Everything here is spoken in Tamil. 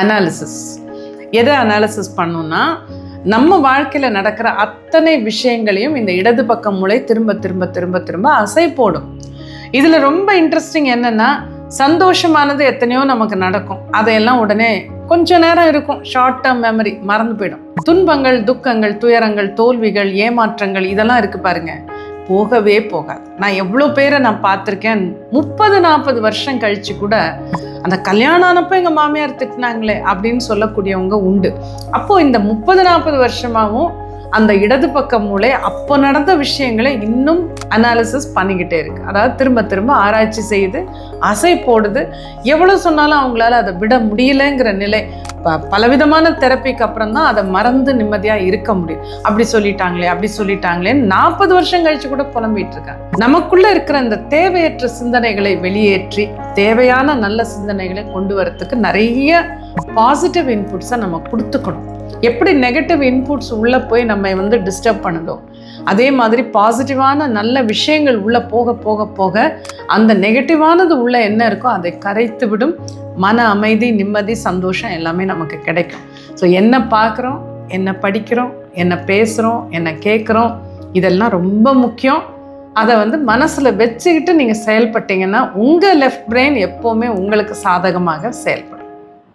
அனாலிசிஸ் எதை அனாலிசிஸ் பண்ணுன்னா நம்ம வாழ்க்கையில் நடக்கிற அத்தனை விஷயங்களையும் இந்த இடது பக்கம் மூளை திரும்ப திரும்ப திரும்ப திரும்ப அசை போடும். இதில் ரொம்ப இன்ட்ரெஸ்டிங் என்னென்னா சந்தோஷமானது எத்தனையோ நமக்கு நடக்கும். அதையெல்லாம் உடனே கொஞ்ச நேரம் இருக்கும். ஷார்ட் டேர்ம் மெமரி மறந்து போயிடும். துன்பங்கள் துக்கங்கள் துயரங்கள் தோல்விகள் ஏமாற்றங்கள் இதெல்லாம் இருக்குது பாருங்க. போகவே போகாது. நான் எவ்வளோ பேரை நான் பார்த்துருக்கேன் முப்பது நாற்பது வருஷம் கழித்து கூட அந்த கல்யாணம் ஆனப்போ எங்கள் மாமியார் திட்டினாங்களே அப்படின்னு சொல்லக்கூடியவங்க உண்டு. அப்போது இந்த முப்பது நாற்பது வருஷமாகவும் அந்த இடது பக்க மூளை அப்போ நடந்த விஷயங்களை இன்னும் அனாலிசிஸ் பண்ணிக்கிட்டே இருக்கு. அதாவது திரும்ப திரும்ப ஆராய்ச்சி செய்து அசை போடுது. எவ்வளோ சொன்னாலும் அவங்களால அதை விட முடியலைங்கிற நிலை ப பலவிதமான தெரப்பிக்கு அப்புறம் தான் அதை மறந்து நிம்மதியாக இருக்க முடியும். அப்படி சொல்லிட்டாங்களே அப்படி சொல்லிட்டாங்களே நாற்பது வருஷம் கழிச்சு கூட புலம்பிட்டு இருக்காங்க. நமக்குள்ள இருக்கிற இந்த தேவையற்ற சிந்தனைகளை வெளியேற்றி தேவையான நல்ல சிந்தனைகளை கொண்டு வரத்துக்கு நிறைய பாசிட்டிவ் இன்புட்ஸை நம்ம கொடுத்துக்கணும். எப்படி நெகட்டிவ் இன்புட்ஸ் உள்ளே போய் நம்ம வந்து டிஸ்டர்ப் பண்ணுதோ அதே மாதிரி பாசிட்டிவான நல்ல விஷயங்கள் உள்ளே போக போக போக அந்த நெகட்டிவானது உள்ள என்ன இருக்கோ அதை கரைத்து விடும் மன அமைதி நிம்மதி சந்தோஷம் எல்லாமே நமக்கு கிடைக்கும். ஸோ என்ன பார்க்குறோம் என்ன படிக்கிறோம் என்ன பேசுகிறோம் என்ன கேட்குறோம் இதெல்லாம் ரொம்ப முக்கியம். அதை வந்து மனசில் வச்சுக்கிட்டு நீங்கள் செயல்பட்டீங்கன்னா உங்கள் லெஃப்ட் பிரெயின் எப்போவுமே உங்களுக்கு சாதகமாக செயல்படும்.